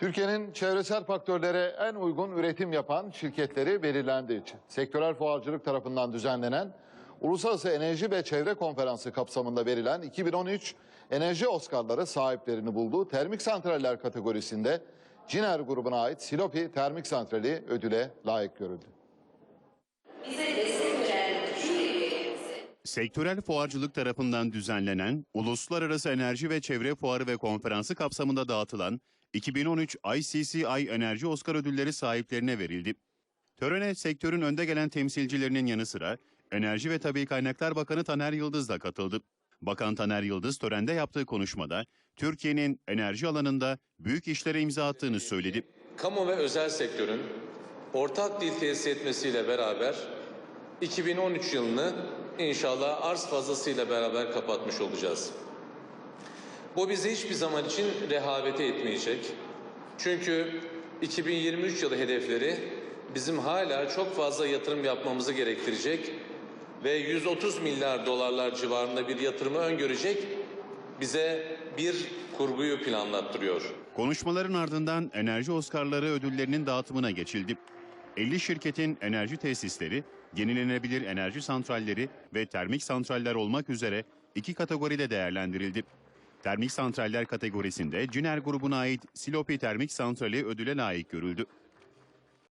Türkiye'nin çevresel faktörlere en uygun üretim yapan şirketleri belirlendiği için sektörel fuarcılık tarafından düzenlenen Uluslararası Enerji ve Çevre Konferansı kapsamında verilen 2013 Enerji Oscar'ları sahiplerini bulduğu termik santraller kategorisinde Ciner grubuna ait Silopi Termik Santrali ödüle layık görüldü. bize destek veren jüri üyelerimize Sektörel fuarcılık tarafından düzenlenen Uluslararası Enerji ve Çevre Fuarı ve Konferansı kapsamında dağıtılan 2013 ICCI Enerji Oscar ödülleri sahiplerine verildi. Törene sektörün önde gelen temsilcilerinin yanı sıra Enerji ve Tabi Kaynaklar Bakanı Taner Yıldız da katıldı. Bakan Taner Yıldız törende yaptığı konuşmada Türkiye'nin enerji alanında büyük işlere imza attığını söyledi. kamu ve özel sektörün ortak dil tesis etmesiyle beraber 2013 yılını inşallah arz fazlasıyla beraber kapatmış olacağız. Bu bizi hiçbir zaman için rehavete etmeyecek. Çünkü 2023 yılı hedefleri bizim hala çok fazla yatırım yapmamızı gerektirecek ve 130 milyar dolarlar civarında bir yatırımı öngörecek bize bir kurguyu planlattırıyor. Konuşmaların ardından Enerji Oscar'ları ödüllerinin dağıtımına geçildi. 50 şirketin enerji tesisleri, yenilenebilir enerji santralleri ve termik santraller olmak üzere iki kategoride değerlendirildi. Termik santraller kategorisinde Ciner grubuna ait Silopi Termik Santrali ödüle layık görüldü.